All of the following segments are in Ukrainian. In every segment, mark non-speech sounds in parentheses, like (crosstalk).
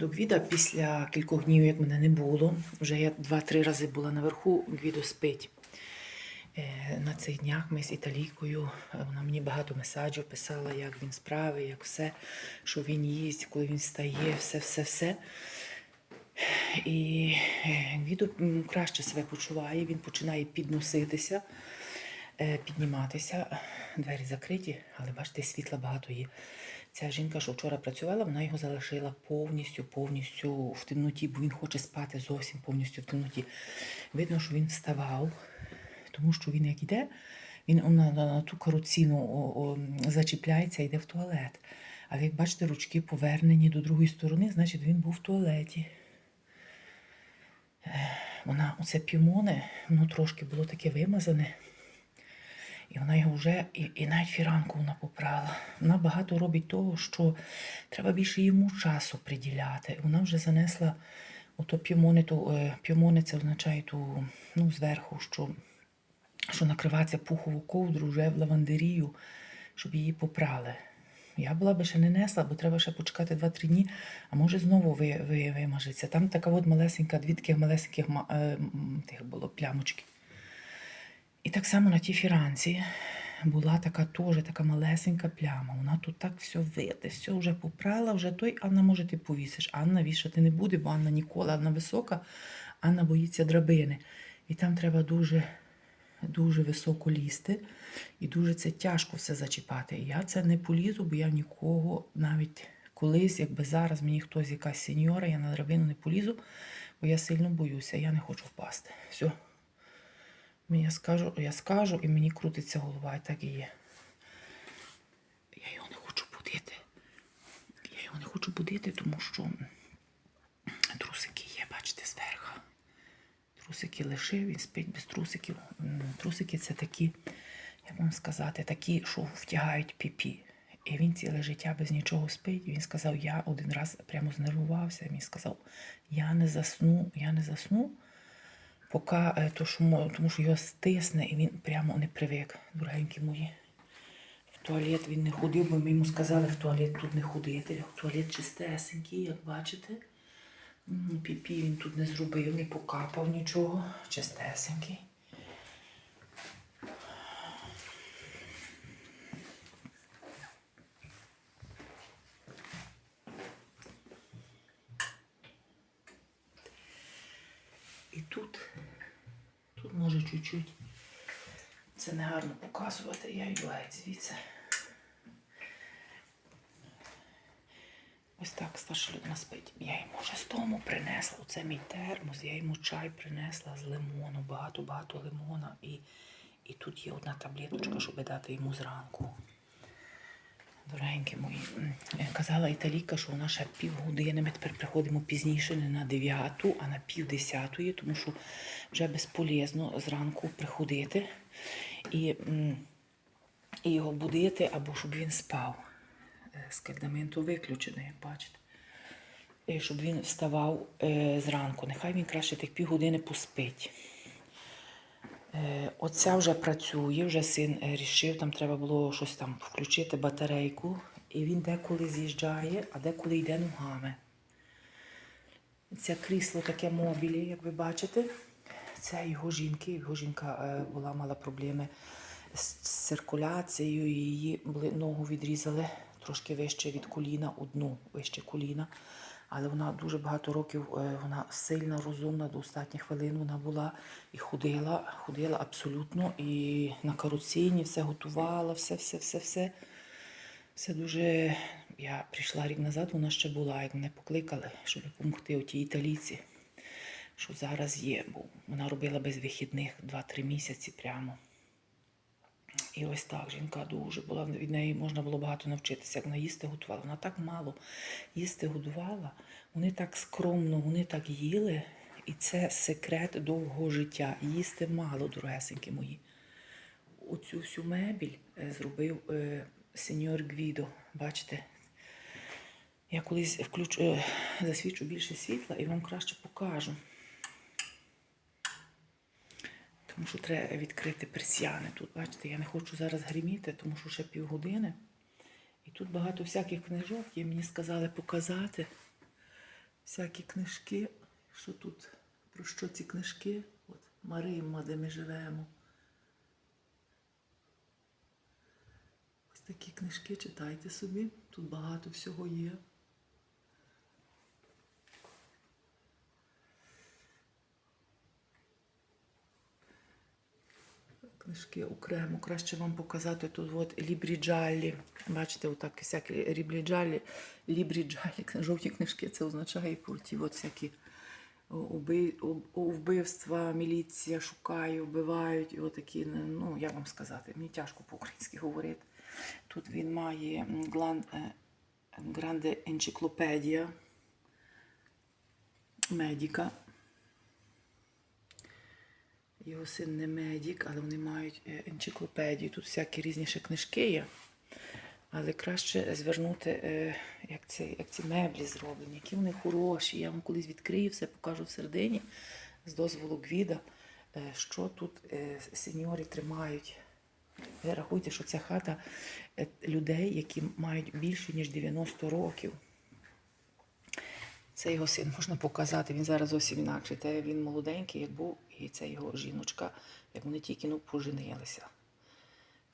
до Гвіда після кількох днів, як мене не було. Вже я два-три рази була наверху, Гвідо спить. Е, На цих днях ми з італійкою. е, Вона мені багато месаджів писала, як він справи, як все, що він їсть, коли він встає, все, все, все. І е, Гвідо краще себе почуває, він починає підноситися, підніматися. Двері закриті, але бачите, світла багато є. Ця жінка, що вчора працювала, вона його залишила повністю, повністю в темноті, бо він хоче спати зовсім повністю в темноті. Видно, що він вставав, тому що він як йде, він на, на, на ту каруціну о, о, зачіпляється йде в туалет. Але як бачите, ручки повернені до другої сторони, значить він був в туалеті. Вона, оце пімоне, воно трошки було таке вимазане. І вона його вже, і, і навіть фіранку вона попрала. Вона багато робить того, що треба більше йому часу приділяти. Вона вже занесла ото п'ємони, е, п'ємони це означає ту, ну, зверху, що, що накривається пухову ковдру вже в лавандерію, щоб її попрали. Я була би ще не несла, бо треба ще почекати 2-3 дні, а може знову ви, ви, вимажеться. Там така от малесенька, дві таких малесеньких е, тих було плямочки. І так само на тій фіранці була така теж така малесенька пляма. Вона тут так все виде, все вже попрала, вже той Анна, може, ти повісиш. Анна вішати не буде, бо Анна ніколи, Анна висока, Анна боїться драбини. І там треба дуже, дуже високо лізти, і дуже це тяжко все зачіпати. Я це не полізу, бо я нікого навіть колись, якби зараз мені хтось якась сеньора, я на драбину не полізу, бо я сильно боюся, я не хочу впасти. Все. Я скажу, я скажу, і мені крутиться голова, і так і є. Я його не хочу будити. Я його не хочу будити, тому що трусики є, бачите, зверху. Трусики лишив, він спить без трусиків. Трусики це такі, як вам сказати, такі, що втягають піпі. І він ціле життя без нічого спить. Він сказав, я один раз прямо знервувався. Він сказав, я не засну, я не засну поки е, то, що, тому що його стисне і він прямо не привик, дорогенькі мої. В туалет він не ходив, бо ми йому сказали, в туалет тут не ходити. В туалет чистесенький, як бачите. Піпі він тут не зробив, не покапав нічого. Чистесенький. І тут, тут може чуть-чуть. Це не гарно показувати, я йду геть звідси. Ось так старша людина спить. Я йому вже з дому принесла. Оце мій термос, я йому чай принесла з лимону, багато-багато лимона. І, і тут є одна таблеточка, щоб дати йому зранку. Дорогенькі мої, е, казала Італійка, що вона ще півгодини. Ми тепер приходимо пізніше, не на 9, а на пів десятої, тому що вже безполезно зранку приходити і, і його будити, або щоб він спав. Е, Скальдаменту виключено, як бачите. І щоб він вставав е, зранку. Нехай він краще тих півгодини поспить. Е, Оця вже працює, вже син е, рішив, там треба було щось там включити батарейку, і він деколи з'їжджає, а деколи йде ногами. Це крісло таке мобілі, як ви бачите. Це його жінки. Його жінка е, була мала проблеми з циркуляцією, її ногу відрізали трошки вище від коліна, одну вище коліна. Але вона дуже багато років, е, вона сильна, розумна, до останніх хвилин вона була і ходила, ходила абсолютно, і на каруціні все готувала, все, все, все, все. Все дуже. Я прийшла рік назад, вона ще була, як мене покликали, щоб допомогти отій італійці, що зараз є, бо вона робила без вихідних 2-3 місяці прямо. І ось так жінка дуже була. Від неї можна було багато навчитися, як вона їсти готувала. Вона так мало їсти годувала, вони так скромно, вони так їли. І це секрет довгого життя. Їсти мало, дорогесенькі мої. Оцю всю мебіль е, зробив е, сеньор Гвідо. Бачите? Я колись включу, е, засвічу більше світла і вам краще покажу. Тому що треба відкрити персіани. Тут, бачите, я не хочу зараз гриміти, тому що ще півгодини. І тут багато всяких книжок, є мені сказали показати. всякі книжки. Що тут? Про що ці книжки? От Маримма, де ми живемо. Ось такі книжки читайте собі. Тут багато всього є. Книжки окремо. Краще вам показати тут от лібріджалі. Бачите, отак всякі лібріджалі, лібріджалі, (laughs) жовті книжки, це означає про от всякі вбивства, міліція шукає, вбивають. І отакі, ну як вам сказати, мені тяжко по-українськи говорити. Тут він має е, гранде енциклопедія медіка. Його син не медик, але вони мають е, енциклопедію. Тут всякі різні ще книжки є. Але краще звернути, е, як, це, як ці меблі зроблені, які вони хороші. Я вам колись відкрию, все покажу всередині з дозволу Гвіда, е, що тут сеньори тримають. Ви рахуйте, що ця хата людей, які мають більше, ніж 90 років. Це його син можна показати. Він зараз зовсім інакший. Те він молоденький, як був, і це його жіночка, як вони тільки ну, поженилися.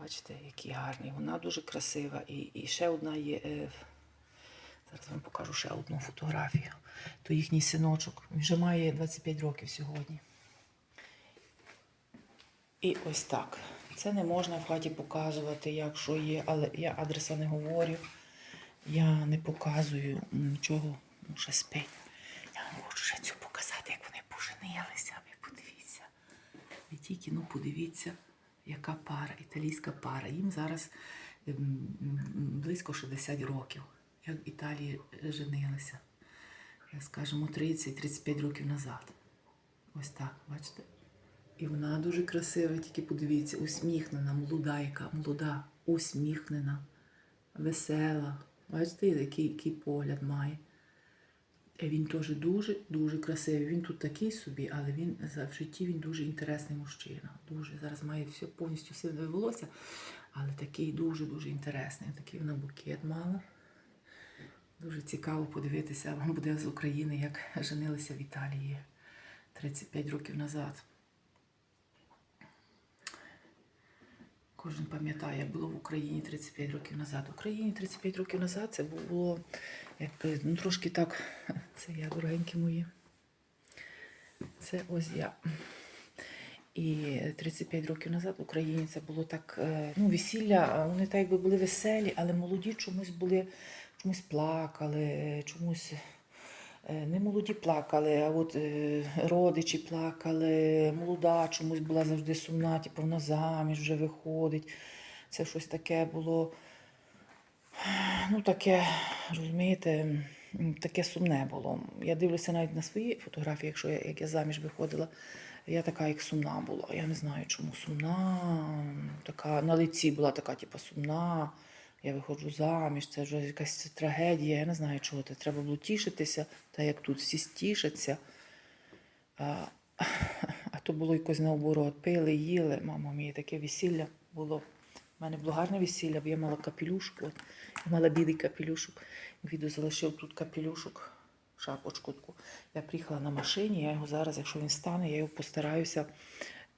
Бачите, який гарний. Вона дуже красива. І, і ще одна є. Е, зараз вам покажу ще одну фотографію. То їхній синочок. Він вже має 25 років сьогодні. І ось так. Це не можна в хаті показувати, як що є, але я адреса не говорю. Я не показую нічого, ще спить. Я вам хочу ще цю показати, як вони поженилися. Ви подивіться. Ви тільки ну подивіться, яка пара, італійська пара. Їм зараз ем, близько 60 років, як в Італії женилися. Я скажімо, 30-35 років назад. Ось так, бачите? І вона дуже красива, тільки подивіться, усміхнена, молода, яка молода, усміхнена, весела. Бачите, який, який погляд має. Е, Він теж дуже дуже красивий. Він тут такий собі, але він в житті він дуже інтересний мужчина. Дуже зараз має все повністю сиве волосся, але такий дуже-дуже інтересний. Такий вона букет мала. Дуже цікаво подивитися. Вам буде з України, як (laughs) женилися в Італії 35 років назад. Кожен пам'ятає, як було в Україні 35 років назад. В Україні 35 років назад це було якби, ну, трошки так. (laughs) Це я, дорогенькі мої. Це ось я. І 35 років назад в Україні це було так, е, ну, весілля, вони так якби були веселі, але молоді чомусь були, чомусь плакали, чомусь не молоді плакали, а от е, родичі плакали, молода чомусь була завжди сумна, типу вона заміж вже виходить. Це щось таке було. Ну, таке, розумієте, таке сумне було. Я дивлюся навіть на свої фотографії, якщо я, як я заміж виходила, я така, як сумна була. Я не знаю, чому сумна. Така на лиці була така, типу, сумна. Я виходжу заміж, це вже якась трагедія. Я не знаю, чого це. Треба було тішитися, та як тут всі стішаться. А, а то було якось наоборот. Пили, їли. Мама мені таке весілля було. У мене було весілля, бо я мала капелюшок. От. Я мала білий капелюшок. Гвідо залишив тут капелюшок, шапочку таку. Я приїхала на машині, я його зараз, якщо він стане, я його постараюся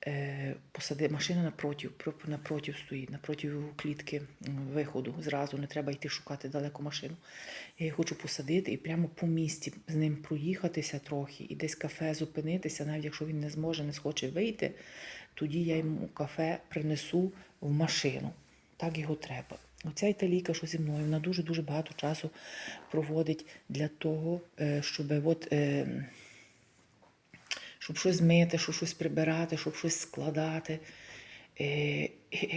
е, посадити. Машина напротив, напротив стоїть, напротив клітки виходу. Зразу не треба йти шукати далеко машину. Я її хочу посадити і прямо по місті з ним проїхатися трохи і десь кафе зупинитися, навіть якщо він не зможе, не схоче вийти, тоді я йому кафе принесу в машину. Так його треба. Оця італійка, що зі мною, вона дуже-дуже багато часу проводить для того, е, щоб от, е, щоб щось мити, щоб щось прибирати, щоб щось складати. Е,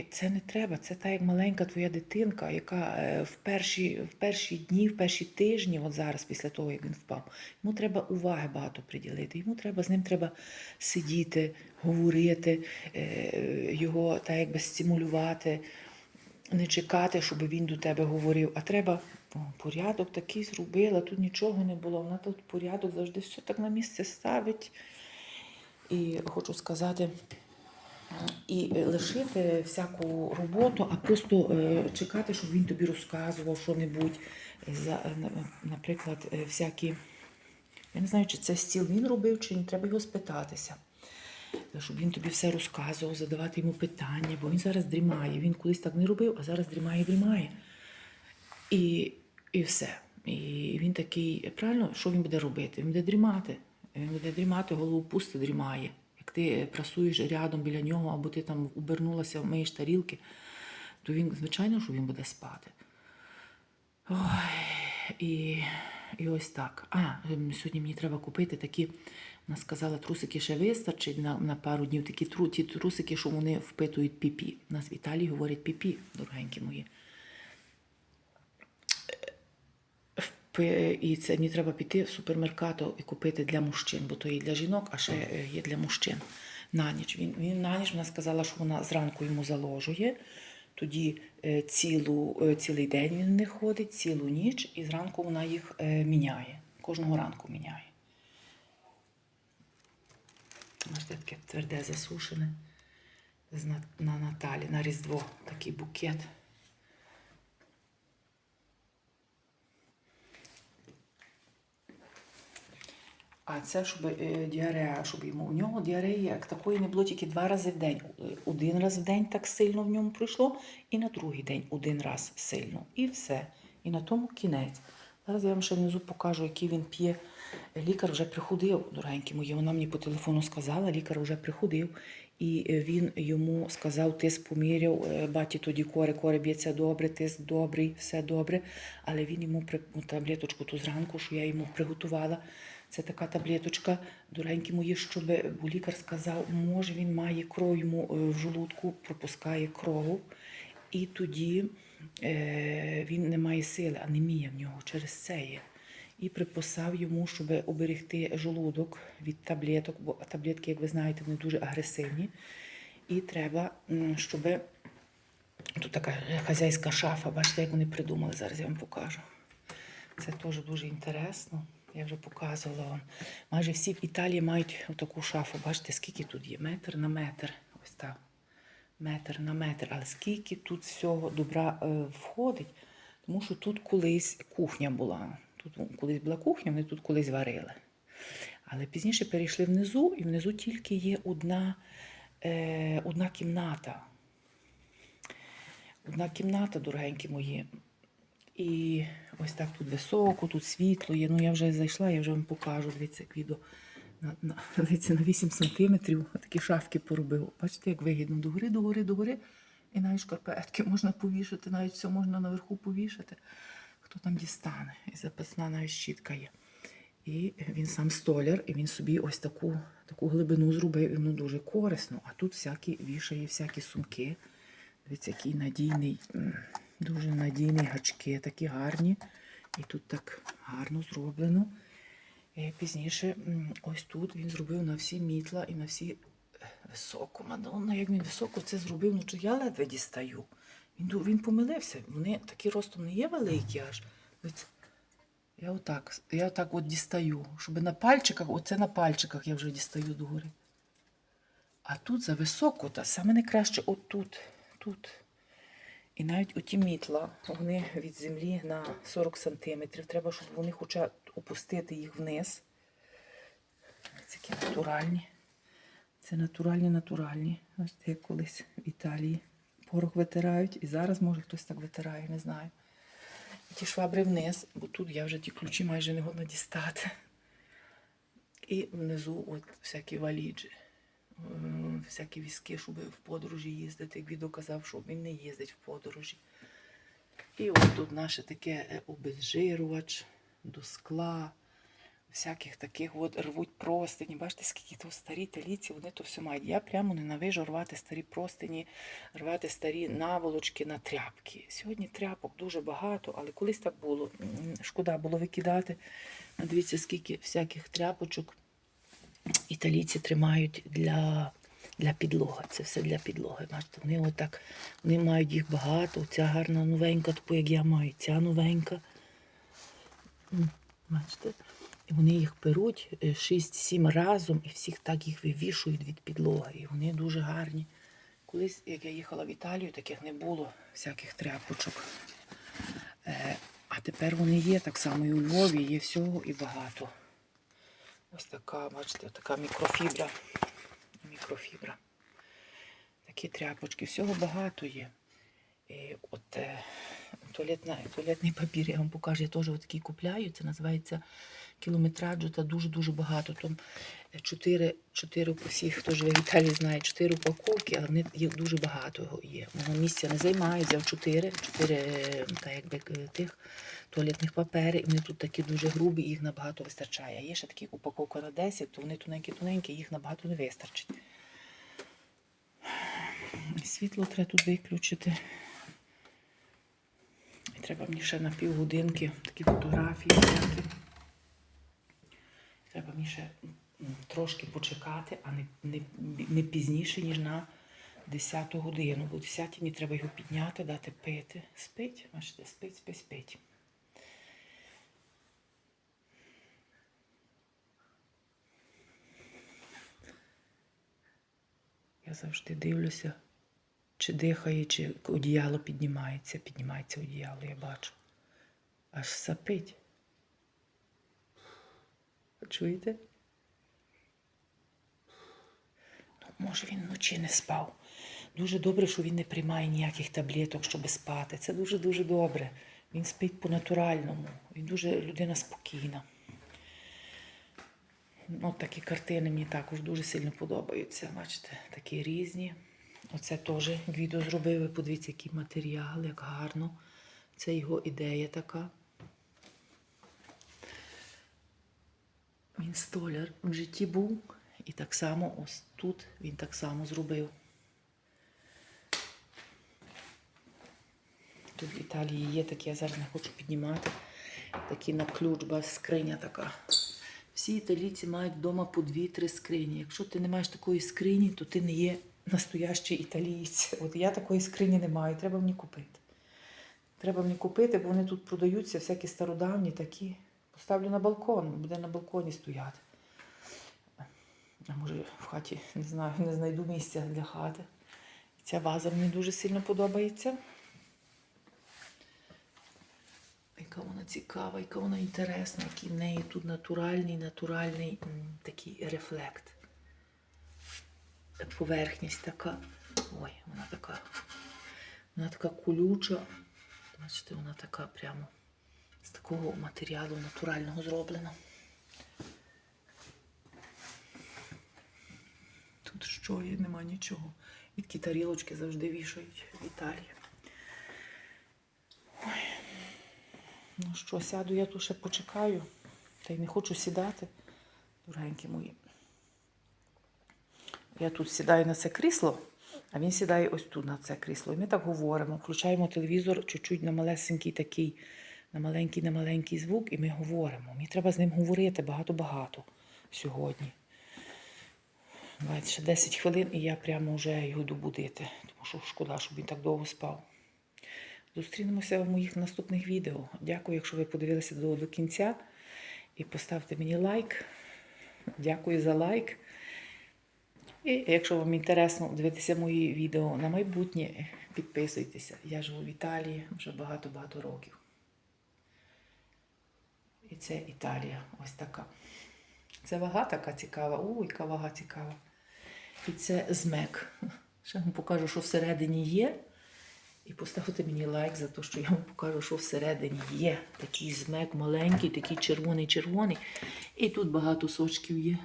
Це не треба. Це та як маленька твоя дитинка, яка е, в перші, в перші дні, в перші тижні, от зараз, після того, як він впав, йому треба уваги багато приділити. Йому треба з ним треба сидіти, говорити, е, його так якби стимулювати, не чекати, щоб він до тебе говорив. А треба порядок такий зробила, тут нічого не було. Вона тут порядок завжди все так на місце ставить. І хочу сказати, і е, лишити всяку роботу, а просто е, чекати, щоб він тобі розказував що-небудь. Е, на- наприклад, всякі Я не знаю, чи це стіл він робив, чи ні, треба його спитатися. Щоб він тобі все розказував, задавати йому питання, бо він зараз дрімає. Він колись так не робив, а зараз дрімає, дрімає. І, і все. І він такий, правильно, що він буде робити? Він буде дрімати. Він буде дрімати, голову пусто дрімає. Як ти прасуєш рядом біля нього, або ти там обернулася, миєш тарілки, то він, звичайно, що він буде спати. Ой, і, і ось так. А, ем, сьогодні мені треба купити такі, вона сказала, трусики ще вистачить на, на пару днів. Такі тру, ті трусики, що вони впитують піпі. У нас в Італії говорять піпі, дорогенькі мої. І це мені треба піти в супермеркато і купити для мужчин, бо то є для жінок, а ще е, є для мужчин. На ніч. Він, він на ніч вона сказала, що вона зранку йому заложує. Тоді е, цілу, е, цілий день він не ходить, цілу ніч, і зранку вона їх міняє. Кожного ранку міняє. Бачите, таке тверде засушене. На Наталі, на Різдво такий букет. А це щоб е, діарея, щоб йому у нього діареї як такої не було тільки два рази в день. Е, Один раз в день так сильно в ньому пройшло, і на другий день один раз сильно. І все. І на тому кінець. Зараз я вам ще внизу покажу, який він п'є. Лікар вже приходив, дорогенькі мої. Вона мені по телефону сказала, лікар вже приходив. І е, він йому сказав, тиск поміряв, баті тоді коре, коре б'ється добре, тиск добрий, все добре. Але він йому ну, таблеточку ту зранку, що я йому приготувала. Це така таблеточка, дорогенькі мої, щоб, бо лікар сказав, може він має кров йому е, в желудку, пропускає кров, і тоді е, він не має сили, анемія в нього через це є. І приписав йому, щоб оберегти желудок від таблеток, бо таблетки, як ви знаєте, вони дуже агресивні. І треба, щоб тут така хазяйська шафа, бачите, як вони придумали, зараз я вам покажу. Це теж дуже інтересно. Я вже показувала вам. Майже всі в Італії мають таку шафу. Бачите, скільки тут є? Метр на метр. Ось так. Метр на метр. Але скільки тут всього добра е, входить, тому що тут колись кухня була. Тут колись була кухня, вони тут колись варили. Але пізніше перейшли внизу, і внизу тільки є одна, е, одна кімната. Одна кімната, дорогенькі мої. І ось так тут високо, тут світло є. Ну я вже зайшла, я вже вам покажу. Дивіться, як відео на, на, дивіться, на 8 сантиметрів. Такі шафки поробив. Бачите, як вигідно. Догори, догори, догори. І навіть шкарпетки можна повішати, навіть все можна наверху повішати. Хто там дістане? І запасна навіть щітка є. І він сам столяр, і він собі ось таку, таку глибину зробив, і воно дуже корисно. А тут всякі вішає, всякі сумки. Дивіться, який надійний, дуже надійний гачки, такі гарні. І тут так гарно зроблено. І пізніше, ось тут він зробив на всі мітла і на всі е, високо. Мадонна, як він високо це зробив, ну чи я ледве дістаю. Він, він помилився. Вони такі ростом не є великі аж. Я отак, я отак от дістаю, щоб на пальчиках, оце на пальчиках я вже дістаю догори. А тут зависоко, та саме найкраще отут, тут. І навіть оті мітла, вони від землі на 40 сантиметрів. Треба, щоб вони хоча опустити їх вниз. Такі натуральні. Це натуральні, натуральні. Бачите, як колись в Італії порох витирають. І зараз, може, хтось так витирає, не знаю. І ті швабри вниз, бо тут я вже ті ключі майже не годна дістати. І внизу от всякі валіджі, всякі візки, щоб в подорожі їздити. Як відео казав, що він не їздить в подорожі. І от тут наше таке е, обезжирювач до скла, всяких таких от рвуть простині. Бачите, скільки то старі таліці, вони то все мають. Я прямо ненавижу рвати старі простині, рвати старі наволочки на тряпки. Сьогодні тряпок дуже багато, але колись так було. Шкода було викидати. Дивіться, скільки всяких тряпочок італійці тримають для, для підлоги. Це все для підлоги. Вони отак, вони мають їх багато. Ця гарна новенька, таку як я маю, ця новенька. Бачите? І вони їх беруть 6-7 разом і всіх так їх вивішують від підлоги. І вони дуже гарні. Колись, як я їхала в Італію, таких не було всяких тряпочок. Е, а тепер вони є так само і у Львові, є всього і багато. Ось така, бачите, така мікрофібра. Мікрофібра. Такі тряпочки. Всього багато є. І от е, туалетний папір, я вам покажу, я теж такий купляю. Це називається кілометраджу та дуже-дуже багато. Там е, чотири, чотири всіх, хто живе в Італії, знає, чотири упаковки, але вони їх дуже багато його є. Воно місця не займає, взяв чотири, чотири е, та, якби, е, тих туалетних папери, вони тут такі дуже грубі, їх набагато вистачає. А є ще такі упаковка на 10, то вони тоненькі-тоненькі, їх набагато не вистачить. Світло треба тут виключити. Треба мені ще на півгодинки такі фотографії. всякі. Треба ще трошки почекати, а не, не, не пізніше, ніж на 10 годину. Бо о 10 мені треба його підняти, дати пити. Спить, бачите, спить, спить, спить. Я завжди дивлюся, чи дихає, чи одіяло піднімається. Піднімається одіяло, я бачу. Аж сапить. Чуєте? Ну, може, він вночі не спав. Дуже добре, що він не приймає ніяких таблеток, щоб спати. Це дуже-дуже добре. Він спить по-натуральному. Він дуже людина спокійна. Ну, такі картини мені також дуже сильно подобаються. Бачите, такі різні. Оце теж відео зробив. Ви подивіться, який матеріал, як гарно. Це його ідея така. Він столяр в житті був. І так само ось тут він так само зробив. Тут в Італії є такі, я зараз не хочу піднімати. Такі на ключ, ба скриня така. Всі італійці мають вдома по дві-три скрині. Якщо ти не маєш такої скрині, то ти не є настоящий італієць. От я такої скрині не маю, треба мені купити. Треба мені купити, бо вони тут продаються, всякі стародавні такі. Поставлю на балкон, буде на балконі стояти. А може в хаті не знаю, не знайду місця для хати. Ця ваза мені дуже сильно подобається. Яка вона цікава, яка вона інтересна, який в неї тут натуральний, натуральний такий рефлект. Поверхність така. Ой, вона така. Вона така колюча. Бачите, вона така прямо з такого матеріалу натурального зроблена. Тут що є, нема нічого. І такі тарілочки завжди вішають в Італії. Ну що, сяду я тут ще почекаю, та й не хочу сідати, дорогенькі мої. Я тут сідаю на це крісло, а він сідає ось тут на це крісло. І ми так говоримо, включаємо телевізор чуть-чуть на малесенький такий, на маленький, на маленький звук, і ми говоримо. Мені треба з ним говорити багато-багато сьогодні. Давайте ще 10 хвилин, і я прямо вже його добудити, тому що шкода, щоб він так довго спав. Зустрінемося в моїх наступних відео. Дякую, якщо ви подивилися до, до кінця. І поставте мені лайк. Дякую за лайк. І якщо вам інтересно дивитися мої відео на майбутнє, підписуйтеся. Я живу в Італії вже багато-багато років. І це Італія. Ось така. Це вага така цікава. Ой, яка вага цікава. І це змек. Ще вам покажу, що всередині є. І поставте мені лайк за те, що я вам покажу, що всередині є. Такий змек маленький, такий червоний-червоний. І тут багато сочків є.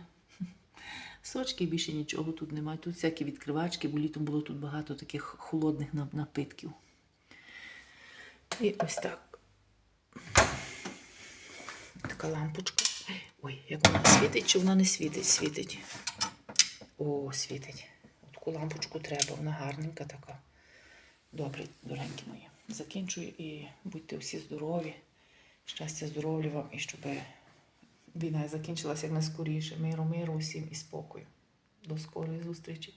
Сочки більше нічого тут немає. Тут всякі відкривачки, бо літом було тут багато таких холодних напитків. І ось так. Така лампочка. Ой, як вона світить, чи вона не світить? Світить. О, світить. Таку лампочку треба, вона гарненька така. Добре, доренькі мої. Закінчую і будьте всі здорові. Щастя, здоров'я вам і щоб війна закінчилася як. Миру, миру усім і спокою. До скорої зустрічі.